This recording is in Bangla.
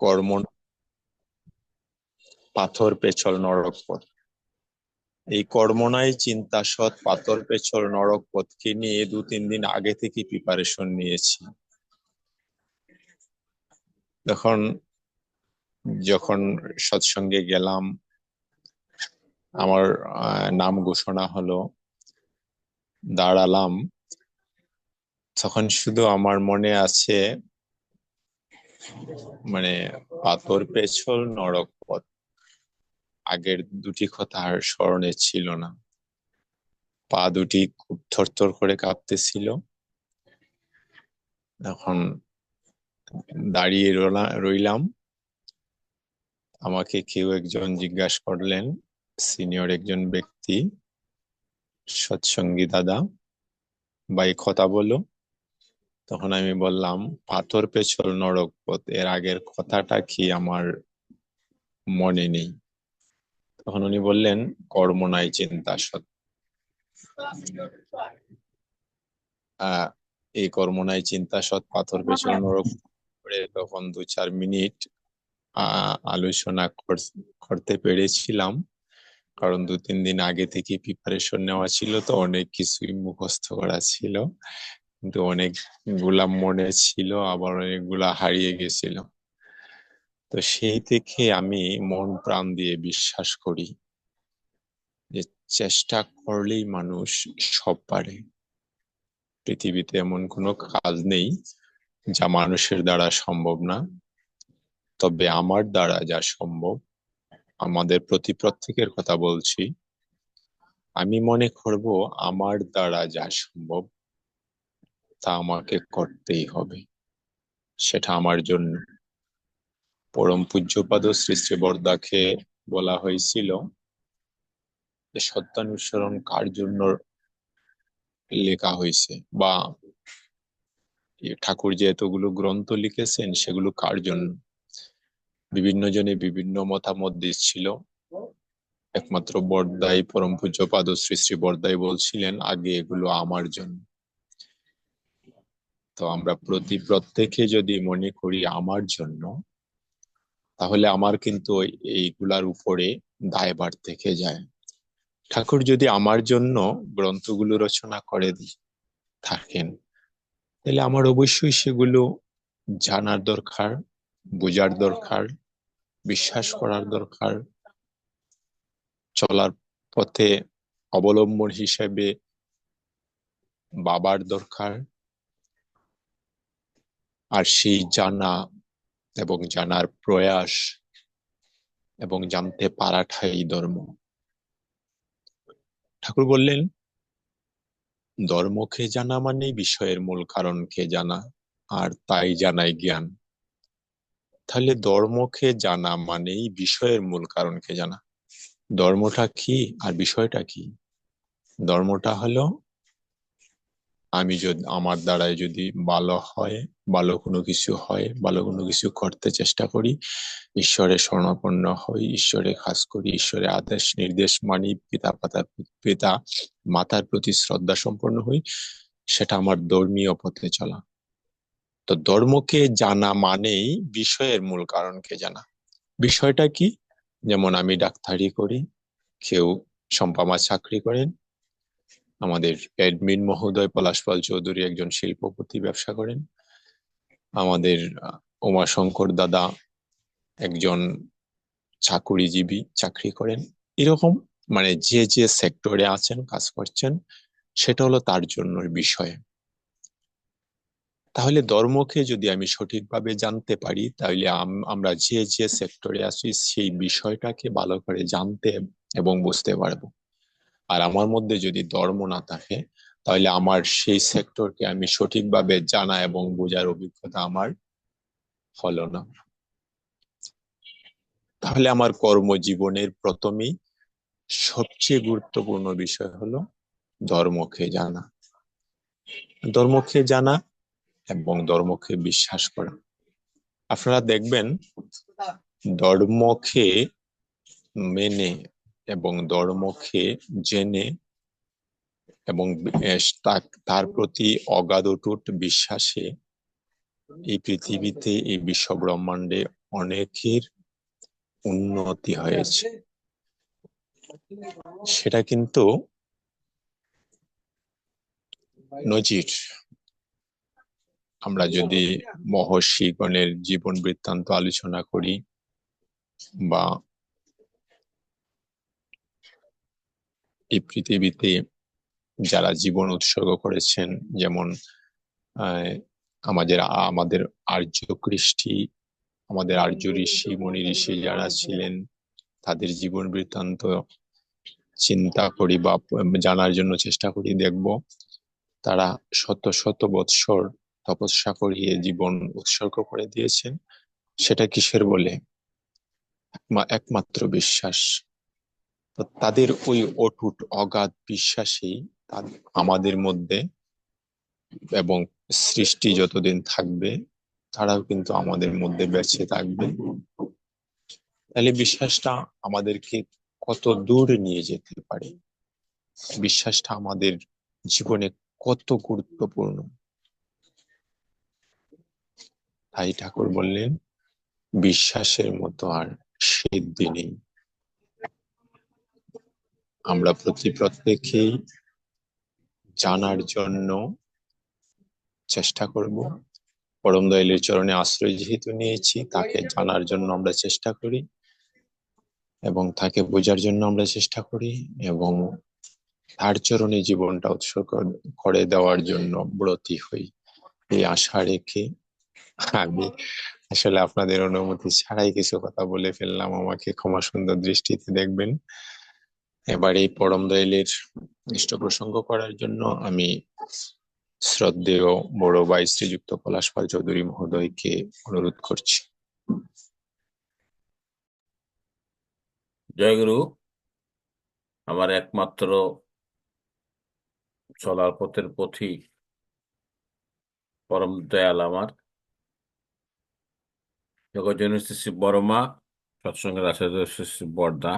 কর্ম পাথর পেছল নরক পথ। এই কর্মনাই চিন্তা সৎ, পাথর পেছল নরক পথকে নিয়ে দু তিন দিন আগে থেকে প্রিপারেশন নিয়েছি। তখন যখন সৎসঙ্গে গেলাম, আমার নাম ঘোষণা হলো, দাঁড়ালাম। তখন শুধু আমার মনে আছে মানে পাথর পেছল নরক পথ। আগের দুটি কথা আর স্মরণে ছিল না। পা দুটি খুব থরথর করে কাঁপতেছিল। এখন দাঁড়িয়ে রইলাম। আমাকে কেউ একজন জিজ্ঞাসা করলেন, সিনিয়র একজন ব্যক্তি, সৎসঙ্গী দাদা ভাই কথা বলো। তখন আমি বললাম, পাথর পেছল নরক পথ এর আগের কথাটা কি আমার মনে নেই? তখন উনি বললেন, কর্ম নাই, চিন্তা সৎ। এই কর্ম নাই, চিন্তা সৎ, পাথর পেছল নরক তখন দু চার মিনিট আলোচনা করতে পেরেছিলাম। কারণ দু তিন দিন আগে থেকে প্রিপারেশন নেওয়া ছিল তো, অনেক কিছুই মুখস্থ করা ছিল। কিন্তু অনেকগুলা মনে ছিল, আবার অনেকগুলা হারিয়ে গেছিল। তো সেই থেকে আমি মন প্রাণ দিয়ে বিশ্বাস করি যে চেষ্টা করলেই মানুষ সব পারে। পৃথিবীতে এমন কোনো কাজ নেই যা মানুষের দ্বারা সম্ভব না। তবে আমার দ্বারা যা সম্ভব, আমাদের প্রতি প্রত্যেকের কথা বলছি। আমি মনে করব আমার দ্বারা যা সম্ভব তা আমাকে করতেই হবে। সেটা আমার জন্য। পরম পূজ্যপাদ শ্রী শ্রী বরদাকে বলা হয়েছিল যে, সত্যানুসরণ কার জন্য লেখা হয়েছে? বা ঠাকুর যে এতগুলো গ্রন্থ লিখেছেন, সেগুলো কার জন্য? বিভিন্ন জনে বিভিন্ন মতামত দিচ্ছিল। একমাত্র বরদাই, পরম পূজ্যপাদ শ্রী শ্রী বরদাই বলছিলেন, আগে এগুলো আমার জন্য। তো আমরা প্রতি প্রত্যেকে যদি মনে করি আমার জন্য, তাহলে আমার কিন্তু এইগুলার উপরে দায়ভার থেকে যায়। ঠাকুর যদি আমার জন্য গ্রন্থগুলো রচনা করে থাকেন, তাহলে আমার অবশ্যই সেগুলো জানার দরকার, বোঝার দরকার, বিশ্বাস করার দরকার, চলার পথে অবলম্বন হিসেবে বাবার দরকার আর সেই জানা এবং জানার প্রয়াস এবং জানতে পারাটাই ধর্ম। ঠাকুর বললেন ধর্মকে জানা মানে বিষয়ের মূল কারণকে জানা? আর তাই জানাই জ্ঞান। তাহলে ধর্মকে জানা মানেই বিষয়ের মূল কারণকে জানা? ধর্মটা কি আর বিষয়টা কি? ধর্মটা হলো আমি যদি, আমার দ্বারাই যদি ভালো হয়, ভালো কোনো কিছু হয়, ভালো কোনো কিছু করতে চেষ্টা করি, ঈশ্বরে স্বর্ণাপন্ন হই, ঈশ্বরে খাস করি ঈশ্বরের আদেশ, নির্দেশ মানি, পিতা পাতা পিতা মাতার প্রতি শ্রদ্ধা সম্পন্ন হই, সেটা আমার ধর্মীয় পথে চলা। তো ধর্মকে জানা মানেই বিষয়ের মূল কারণকে জানা। বিষয়টা কি? যেমন আমি ডাক্তারি করি, কেউ সম্পামা চাকরি করেন আমাদের এডমিন মহোদয়, পলাশপাল চৌধুরী একজন শিল্পপতি ব্যবসা করেন। আমাদের উমাশঙ্কর দাদা একজন চাকুরিজীবী চাকরি করেন। এরকম মানে যে যে সেক্টরে আছেন, কাজ করছেন, সেটা হলো তার জন্য বিষয়। তাহলে ধর্মকে যদি আমি সঠিকভাবে জানতে পারি, তাহলে আমরা যে যে সেক্টরে আছি, সেই বিষয়টাকে ভালো করে জানতে এবং বুঝতে পারব। আর আমার মধ্যে যদি ধর্ম না থাকে, তাহলে আমার সেই সেক্টরকে আমি সঠিকভাবে জানা এবং বোঝার অভিজ্ঞতা আমার হলো না। তাহলে আমার কর্মজীবনের প্রথমেই সবচেয়ে গুরুত্বপূর্ণ বিষয় হলো ধর্মকে জানা। ধর্মকে জানা এবং ধর্মকে বিশ্বাস করা। আপনারা দেখবেন, ধর্মকে মেনে এবং ধর্মকে জেনে এবং তার প্রতি অগাধ অটুট বিশ্বাসে এই পৃথিবীতে এই বিশ্ব ব্রহ্মাণ্ডে অনেকের উন্নতি হয়েছে। সেটা কিন্তু নজির। আমরা যদি মহর্ষিগণের জীবন বৃত্তান্ত আলোচনা করি বা এই পৃথিবীতে যারা জীবন উৎসর্গ করেছেন, যেমন আমাদের আমাদের আর্য কৃষ্টি, আমাদের আর্য ঋষি মণি ঋষি যারা ছিলেন, তাদের জীবন বৃত্তান্ত চিন্তা করি বা জানার জন্য চেষ্টা করি, দেখব তারা শত শত বৎসর তপস্যা করিয়ে জীবন উৎসর্গ করে দিয়েছেন। সেটা কিসের বলে? একমা- একমাত্র বিশ্বাস। তাদের ওই অটুট অগাধ বিশ্বাসেই আমাদের মধ্যে এবং সৃষ্টি যতদিন থাকবে, তারাও কিন্তু আমাদের মধ্যে বেঁচে থাকবে। তাহলে বিশ্বাসটা আমাদেরকে কত দূর নিয়ে যেতে পারে? বিশ্বাসটা আমাদের জীবনে কত গুরুত্বপূর্ণ? তাই ঠাকুর বললেন, বিশ্বাসের মতো আর সিদ্ধি নেই। আমরা প্রতি প্রত্যেকেই জানার জন্য চেষ্টা করব। পরম দয়ালের চরণে আশ্রয় যেহেতু নিয়েছি, তাকে জানার জন্য আমরা চেষ্টা করি এবং তাকে বোঝার জন্য আমরা চেষ্টা করি এবং তার চরণে জীবনটা উৎসর্গ করে দেওয়ার জন্য ব্রতী হই। এই আশা রেখে আমি আসলে আপনাদের অনুমতি ছাড়াই কিছু কথা বলে ফেললাম। আমাকে ক্ষমা সুন্দর দৃষ্টিতে দেখবেন। এবার এই পরম দয়ালের ইষ্ট প্রসঙ্গ করার জন্য আমি শ্রদ্ধেয় বড় ভাই শ্রীযুক্ত পলাশ পাল চৌধুরী মহোদয়কে অনুরোধ করছি। জয়গুরু আমার একমাত্র চলার পথের পথি পরম দয়াল আমার। জগজ্জননী শ্রী বড়মা, সৎসঙ্গের আচার্য শ্রী বরদা